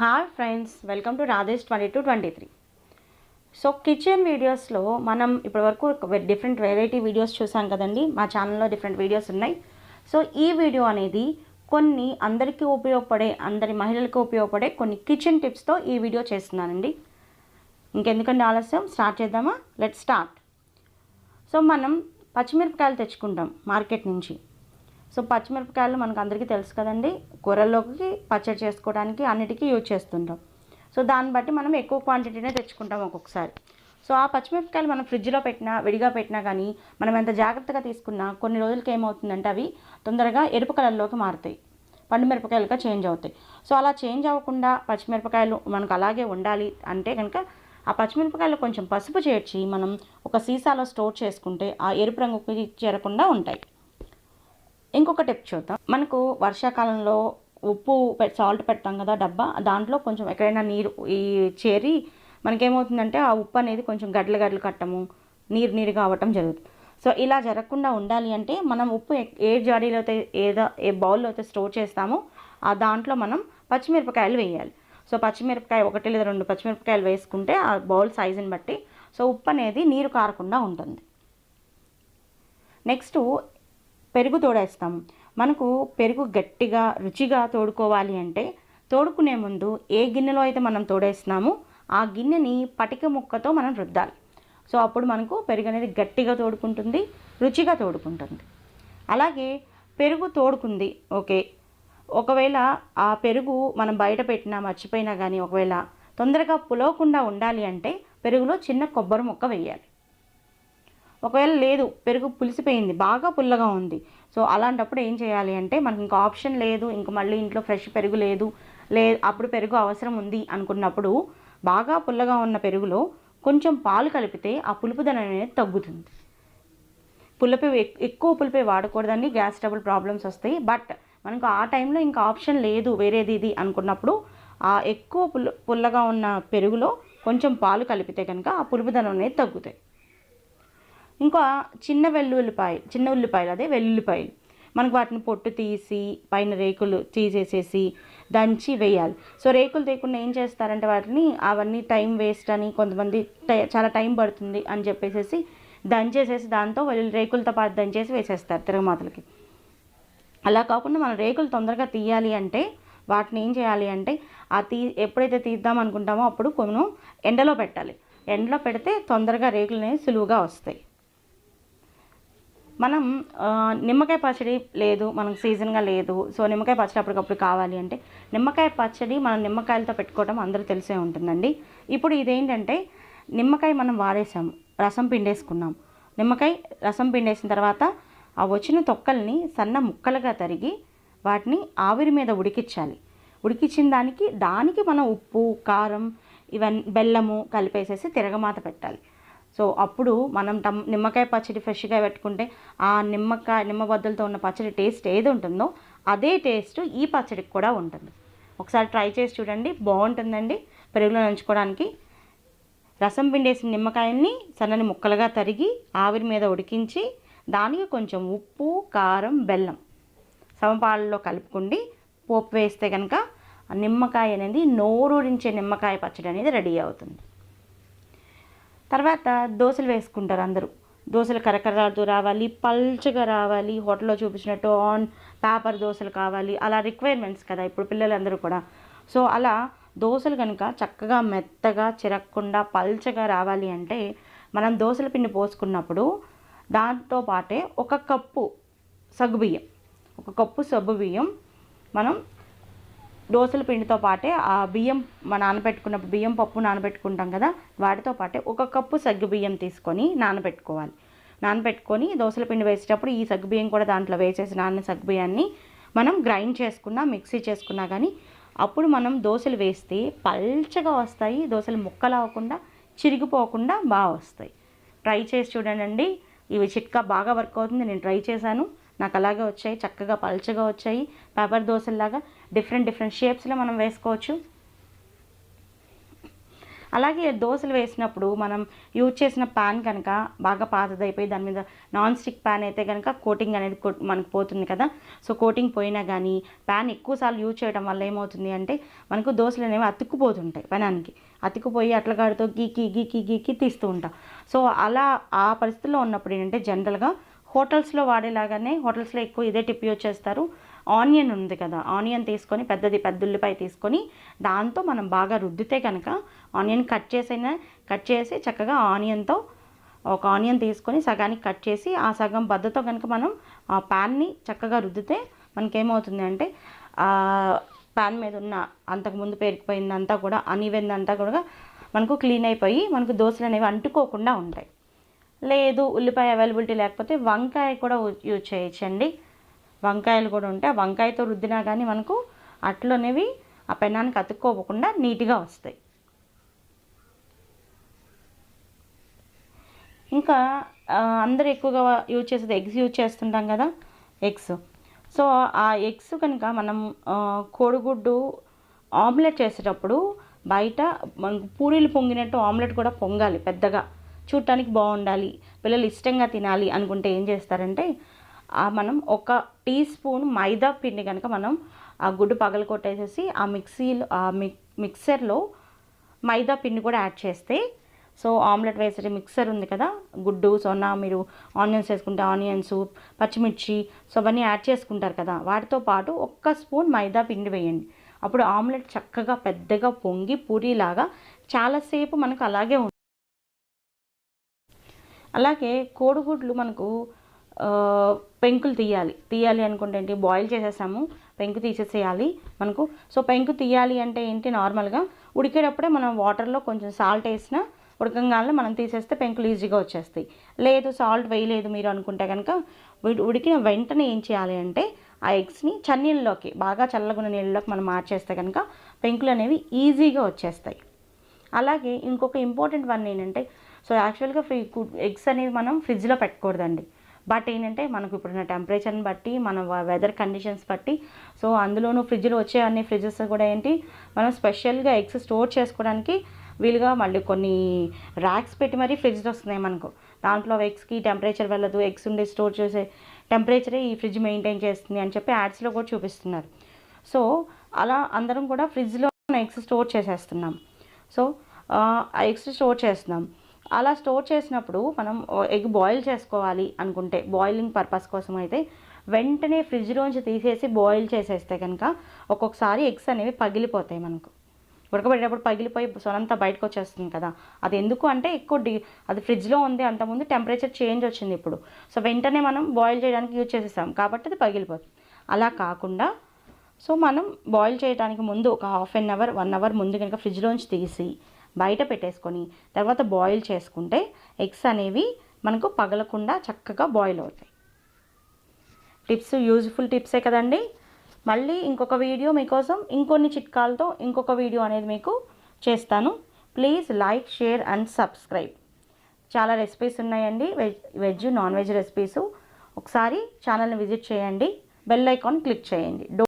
Hi friends welcome to Radhesh twenty two twenty three so kitchen వీడియోస్లో మనం ఇప్పటివరకు different variety videos చూసాం కదండి. మా ఛానల్లో డిఫరెంట్ వీడియోస్ ఉన్నాయి. సో ఈ వీడియో అనేది కొన్ని అందరికీ ఉపయోగపడే అందరి మహిళలకు ఉపయోగపడే కొన్ని కిచెన్ టిప్స్తో ఈ వీడియో చేస్తున్నానండి. ఇంకెందుకండి ఆలస్యం? స్టార్ట్ చేద్దామా? Let start. సో మనం పచ్చిమిరపకాయలు తెచ్చుకుంటాం మార్కెట్ నుంచి. సో పచ్చిమిరపకాయలు మనకు అందరికీ తెలుసు కదండి. కూరల్లోకి పచ్చడి చేసుకోవడానికి అన్నిటికీ యూజ్ చేస్తుంటాం. సో దాన్ని బట్టి మనం ఎక్కువ క్వాంటిటీనే తెచ్చుకుంటాం ఒక్కొక్కసారి. సో ఆ పచ్చిమిరపకాయలు మనం ఫ్రిడ్జ్లో పెట్టినా విడిగా పెట్టినా కానీ మనం ఎంత జాగ్రత్తగా తీసుకున్నా కొన్ని రోజులకి ఏమవుతుందంటే అవి తొందరగా ఎరుపు కలర్లోకి మారుతాయి. పండు మిరపకాయలుగా చేంజ్ అవుతాయి. సో అలా చేంజ్ అవ్వకుండా పచ్చిమిరపకాయలు మనకు అలాగే ఉండాలి అంటే కనుక ఆ పచ్చిమిరపకాయలు కొంచెం పసుపు చేర్చి మనం ఒక సీసాలో స్టోర్ చేసుకుంటే ఆ ఎరుపు రంగుకి చేరకుండా ఉంటాయి. ఇంకొక టిప్ చూద్దాం. మనకు వర్షాకాలంలో ఉప్పు సాల్ట్ పెడతాం కదా డబ్బా దాంట్లో కొంచెం ఎక్కడైనా నీరు ఈ చేరి మనకేమవుతుందంటే ఆ ఉప్పు అనేది కొంచెం గడ్డలు గడ్డలు కట్టము నీరు నీరు కావటం జరుగుతుంది. సో ఇలా జరగకుండా ఉండాలి అంటే మనం ఉప్పు ఏ- ఏ జాడీలో అయితే ఏదో ఏ బౌల్లో అయితే స్టోర్ చేస్తామో ఆ దాంట్లో మనం పచ్చిమిరపకాయలు వేయాలి. సో పచ్చిమిరపకాయ ఒకటి లేదా రెండు పచ్చిమిరపకాయలు వేసుకుంటే ఆ బౌల్ సైజుని బట్టి సో ఉప్పు అనేది నీరు కారకుండా ఉంటుంది. నెక్స్ట్ పెరుగు తోడేస్తాం. మనకు పెరుగు గట్టిగా రుచిగా తోడుకోవాలి అంటే తోడుకునే ముందు ఏ గిన్నెలో అయితే మనం తోడేస్తున్నామో ఆ గిన్నెని పటిక ముక్కతో మనం రుద్దాలి. సో అప్పుడు మనకు పెరుగు అనేది గట్టిగా తోడుకుంటుంది రుచిగా తోడుకుంటుంది. అలాగే పెరుగు తోడుకుంది ఓకే. ఒకవేళ ఆ పెరుగు మనం బయట పెట్టినా మర్చిపోయినా కానీ ఒకవేళ తొందరగా పులవకుండా ఉండాలి అంటే పెరుగులో చిన్న కొబ్బరి ముక్క వేయాలి. ఒకవేళ లేదు పెరుగు పులిసిపోయింది బాగా పుల్లగా ఉంది. సో అలాంటప్పుడు ఏం చేయాలి అంటే మనకి ఇంకా ఆప్షన్ లేదు ఇంకా మళ్ళీ ఇంట్లో ఫ్రెష్ పెరుగు లేదు లే అప్పుడు పెరుగు అవసరం ఉంది అనుకున్నప్పుడు బాగా పుల్లగా ఉన్న పెరుగులో కొంచెం పాలు కలిపితే ఆ పులుపుదనం అనేది తగ్గుతుంది. పులుపు ఎక్కువ పులిపే వాడకూడదండి గ్యాస్ ట్రబుల్ ప్రాబ్లమ్స్ వస్తాయి. బట్ మనకు ఆ టైంలో ఇంకా ఆప్షన్ లేదు వేరేది ఇది అనుకున్నప్పుడు ఆ ఎక్కువ పుల్ల పుల్లగా ఉన్న పెరుగులో కొంచెం పాలు కలిపితే కనుక ఆ పులుపుదనం అనేది తగ్గుతాయి. ఇంకా చిన్న వెల్లుల్లిపాయలు చిన్న ఉల్లిపాయలు అదే వెల్లుల్లిపాయలు. మనకు వాటిని పొట్టు తీసి పైన రేకులు తీసేసేసి దంచి వేయాలి. సో రేకులు తీయకుండా ఏం చేస్తారంటే వాటిని అవన్నీ టైం వేస్ట్ అని కొంతమంది టై- చాలా టైం పడుతుంది అని చెప్పేసి దంచేసేసి దాంతో వెల్లుల్లి రేకులతో పాటు దంచేసి వేసేస్తారు తిరగమాతలకి. అలా కాకుండా మనం రేకులు తొందరగా తీయాలి అంటే వాటిని ఏం చేయాలి అంటే ఆ తీ ఎప్పుడైతే తీద్దాం అనుకుంటామో అప్పుడు కొను ఎండలో పెట్టాలి. ఎండలో పెడితే తొందరగా రేకులు అనేవి సులువుగా వస్తాయి. మనం నిమ్మకాయ పచ్చడి లేదు మనకు సీజన్గా లేదు. సో నిమ్మకాయ పచ్చడి అప్పటికప్పుడు కావాలి అంటే నిమ్మకాయ పచ్చడి మనం నిమ్మకాయలతో పెట్టుకోవడం అందరూ తెలిసే ఉంటుందండి. ఇప్పుడు ఇదేంటంటే నిమ్మకాయ మనం వాడేసాము రసం పిండేసుకున్నాం. నిమ్మకాయ రసం పిండేసిన తర్వాత ఆ వచ్చిన తొక్కల్ని సన్న ముక్కలుగా తరిగి వాటిని ఆవిరి మీద ఉడికించాలి. ఉడికించిన దానికి దానికి మనం ఉప్పు కారం ఇవన్నీ బెల్లము కలిపేసేసి తిరగమాత పెట్టాలి. సో అప్పుడు మనం టమ్ నిమ్మకాయ పచ్చడి ఫ్రెష్గా పెట్టుకుంటే ఆ నిమ్మకాయ నిమ్మబద్దలతో ఉన్న పచ్చడి టేస్ట్ ఏది ఉంటుందో అదే టేస్ట్ ఈ పచ్చడికి కూడా ఉంటుంది. ఒకసారి ట్రై చేసి చూడండి బాగుంటుందండి. పెరుగులో నంచుకోవడానికి రసం పిండేసిన నిమ్మకాయల్ని సన్నని ముక్కలుగా తరిగి ఆవిరి మీద ఉడికించి దానికి కొంచెం ఉప్పు కారం బెల్లం సమపాలలో కలుపుకుండి పోపు వేస్తే కనుక నిమ్మకాయ అనేది నోరూరించే నిమ్మకాయ పచ్చడి అనేది రెడీ అవుతుంది. తర్వాత దోశలు వేసుకుంటారు అందరూ. దోశలు కరకరలాడుతూ రావాలి పల్చగా రావాలి హోటల్లో చూపించినట్టు ఆన్ పేపర్ దోశలు కావాలి అలా రిక్వైర్మెంట్స్ కదా ఇప్పుడు పిల్లలందరూ కూడా. సో అలా దోశలు కనుక చక్కగా మెత్తగా చిరక్కుండా పల్చగా రావాలి అంటే మనం దోశల పిండి పోసుకున్నప్పుడు దాంతో పాటే ఒక కప్పు సగ్గుబియ్యం. ఒక కప్పు సగ్గు బియ్యం మనం దోసల పిండితో పాటే ఆ బియ్యం మన నానబెట్టుకున్నప్పుడు బియ్యం పప్పు నానబెట్టుకుంటాం కదా వాటితో పాటే ఒక కప్పు సగ్గు బియ్యం తీసుకొని నానబెట్టుకోవాలి. నానబెట్టుకొని దోసల పిండి వేసేటప్పుడు ఈ సగ్గు బియ్యం కూడా దాంట్లో వేసేసి నాన్న సగ్గు బియ్యాన్ని మనం గ్రైండ్ చేసుకున్నా మిక్సీ చేసుకున్నా కానీ అప్పుడు మనం దోశలు వేస్తే పల్చగా వస్తాయి. దోశలు ముక్కలు అవ్వకుండా చిరిగిపోకుండా బాగా వస్తాయి. ట్రై చేసి చూడండి ఇవి చిట్కా బాగా వర్క్ అవుతుంది. నేను ట్రై చేశాను. నాకు అలాగే వచ్చాయి. చక్కగా పల్చగా వచ్చాయి. పేపర్ దోశల్లాగా డిఫరెంట్ డిఫరెంట్ షేప్స్లో మనం వేసుకోవచ్చు. అలాగే దోశలు వేసినప్పుడు మనం యూజ్ చేసిన ప్యాన్ కనుక బాగా పాతదైపోయి దాని మీద నాన్ స్టిక్ ప్యాన్ అయితే కనుక కోటింగ్ అనేది మనకు పోతుంది కదా. సో కోటింగ్ పోయినా కానీ ప్యాన్ ఎక్కువసార్లు యూజ్ చేయడం వల్ల ఏమవుతుంది అంటే మనకు దోశలు అనేవి అతుక్కుపోతుంటాయి పెనానికి. అతుక్కుపోయి అట్లగాడితో గీకి గీకి గీకి తీస్తూ ఉంటాం. సో అలా ఆ పరిస్థితిలో ఉన్నప్పుడు ఏంటంటే జనరల్గా హోటల్స్లో వాడేలాగానే హోటల్స్లో ఎక్కువ ఇదే టిప్ యూజ్ చేస్తారు. ఆనియన్ ఉంది కదా ఆనియన్ తీసుకొని పెద్దది పెద్ద ఉల్లిపాయ తీసుకొని దాంతో మనం బాగా రుద్దితే కనుక ఆనియన్ కట్ చేసైనా కట్ చేసి చక్కగా ఆనియన్తో ఒక ఆనియన్ తీసుకొని సగానికి కట్ చేసి ఆ సగం బద్దతో కనుక మనం ఆ ప్యాన్ని చక్కగా రుద్దితే మనకేమవుతుంది అంటే ప్యాన్ మీద ఉన్న అంతకుముందు పేరుకుపోయిందంతా కూడా అనివెందంతా కూడా మనకు క్లీన్ అయిపోయి మనకు దోశలు అనేవి అంటుకోకుండా ఉంటాయి. లేదు ఉల్లిపాయ అవైలబిలిటీ లేకపోతే వంకాయ కూడా యూజ్ చేయొచ్చండి. వంకాయలు కూడా ఉంటాయి ఆ వంకాయతో రుద్దినా కానీ మనకు అట్లు అనేవి ఆ పెనానికి అతుక్కోకుండా నీట్గా వస్తాయి. ఇంకా అందరూ ఎక్కువగా యూజ్ చేసేది ఎగ్స్ యూజ్ చేస్తుంటాం కదా ఎగ్స్. సో ఆ ఎగ్స్ కనుక మనం కోడిగుడ్డు ఆమ్లెట్ చేసేటప్పుడు బయట పూరీలు పొంగినట్టు ఆమ్లెట్ కూడా పొంగాలి పెద్దగా. చూడటానికి బాగుండాలి పిల్లలు ఇష్టంగా తినాలి అనుకుంటే ఏం చేస్తారంటే మనం ఒక టీ స్పూన్ మైదా పిండి కనుక మనం ఆ గుడ్డు పగల కొట్టేసేసి ఆ మిక్సీలో ఆ మిక్ మిక్సర్లో మైదా పిండి కూడా యాడ్ చేస్తే సో ఆమ్లెట్ వేసే మిక్సర్ ఉంది కదా గుడ్డు సొన్నా మీరు ఆనియన్స్ వేసుకుంటే ఆనియన్స్ పచ్చిమిర్చి సో అవన్నీ యాడ్ చేసుకుంటారు కదా వాటితో పాటు ఒక్క స్పూన్ మైదా పిండి వేయండి. అప్పుడు ఆమ్లెట్ చక్కగా పెద్దగా పొంగి పూరీలాగా చాలాసేపు మనకు అలాగే ఉంటుంది అలాగే కోడిగుడ్లు మనకు పెంకులు తీయాలి. తీయాలి అనుకుంటే ఏంటి? బాయిల్ చేసేసాము పెంకు తీసేసేయాలి మనకు. సో పెంకు తీయాలి అంటే ఏంటి? నార్మల్గా ఉడికేటప్పుడే మనం వాటర్లో కొంచెం సాల్ట్ వేసినా ఉడకంగానే మనం తీసేస్తే పెంకులు ఈజీగా వచ్చేస్తాయి. లేదు సాల్ట్ వేయలేదు మీరు అనుకుంటే కనుక ఉడికిన వెంటనే ఏం చేయాలి అంటే ఆ ఎగ్స్ని చన్నీళ్ళలోకి బాగా చల్లగున్న నీళ్ళలోకి మనం మార్చేస్తే కనుక పెంకులు అనేవి ఈజీగా వచ్చేస్తాయి. అలాగే ఇంకొక ఇంపార్టెంట్ వన్ ఏంటంటే సో యాక్చువల్గా ఫ్రీ ఎగ్స్ అనేవి మనం ఫ్రిడ్జ్లో పెట్టకూడదండి. బట్ ఏంటంటే మనకు ఇప్పుడున్న టెంపరేచర్ని బట్టి మన వెదర్ కండిషన్స్ బట్టి సో అందులోనూ ఫ్రిడ్జ్లో వచ్చే అన్ని ఫ్రిడ్జెస్ కూడా ఏంటి మనం స్పెషల్గా ఎగ్స్ స్టోర్ చేసుకోవడానికి వీలుగా మళ్ళీ కొన్ని ర్యాక్స్ పెట్టి మరీ ఫ్రిడ్జ్ వస్తున్నాయి మనకు. దాంట్లో ఎగ్స్కి టెంపరేచర్ వెళ్ళదు ఎగ్స్ ఉండే స్టోర్ చేసే టెంపరేచరే ఈ ఫ్రిడ్జ్ మెయింటైన్ చేస్తుంది అని చెప్పి యాడ్స్లో కూడా చూపిస్తున్నారు. సో అలా అందరం కూడా ఫ్రిడ్జ్లో ఎగ్స్ స్టోర్ చేసేస్తున్నాం. సో ఆ ఎగ్స్ స్టోర్ చేస్తున్నాం. అలా స్టోర్ చేసినప్పుడు మనం ఎగ్ బాయిల్ చేసుకోవాలి అనుకుంటే బాయిలింగ్ పర్పస్ కోసం అయితే వెంటనే ఫ్రిడ్జ్లోంచి తీసేసి బాయిల్ చేసేస్తే కనుక ఒక్కొక్కసారి ఎగ్స్ అనేవి పగిలిపోతాయి మనకు. ఉడకబెట్టేటప్పుడు పగిలిపోయి సొనంతా బయటకు వచ్చేస్తుంది కదా. అది ఎందుకు అంటే ఎక్కువ డి అది ఫ్రిడ్జ్లో ఉంది అంతకుముందు టెంపరేచర్ చేంజ్ వచ్చింది ఇప్పుడు. సో వెంటనే మనం బాయిల్ చేయడానికి యూజ్ చేసేసాం కాబట్టి అది పగిలిపోతుంది. అలా కాకుండా సో మనం బాయిల్ చేయడానికి ముందు ఒక half an hour one hour ముందు కనుక ఫ్రిడ్జ్లోంచి తీసి బయట పెట్టేసుకొని తర్వాత బాయిల్ చేసుకుంటే ఎగ్స్ అనేవి మనకు పగలకుండా చక్కగా బాయిల్ అవుతాయి. టిప్స్ యూజ్ఫుల్ టిప్సే కదండి? మళ్ళీ ఇంకొక వీడియో మీకోసం ఇంకొన్ని చిట్కాలతో ఇంకొక వీడియో అనేది మీకు చేస్తాను. Please like share and subscribe చాలా రెసిపీస్ ఉన్నాయండి. Veg veg non veg recipes ఒకసారి ఛానల్ని విజిట్ చేయండి. బెల్ ఐకాన్ క్లిక్ చేయండి.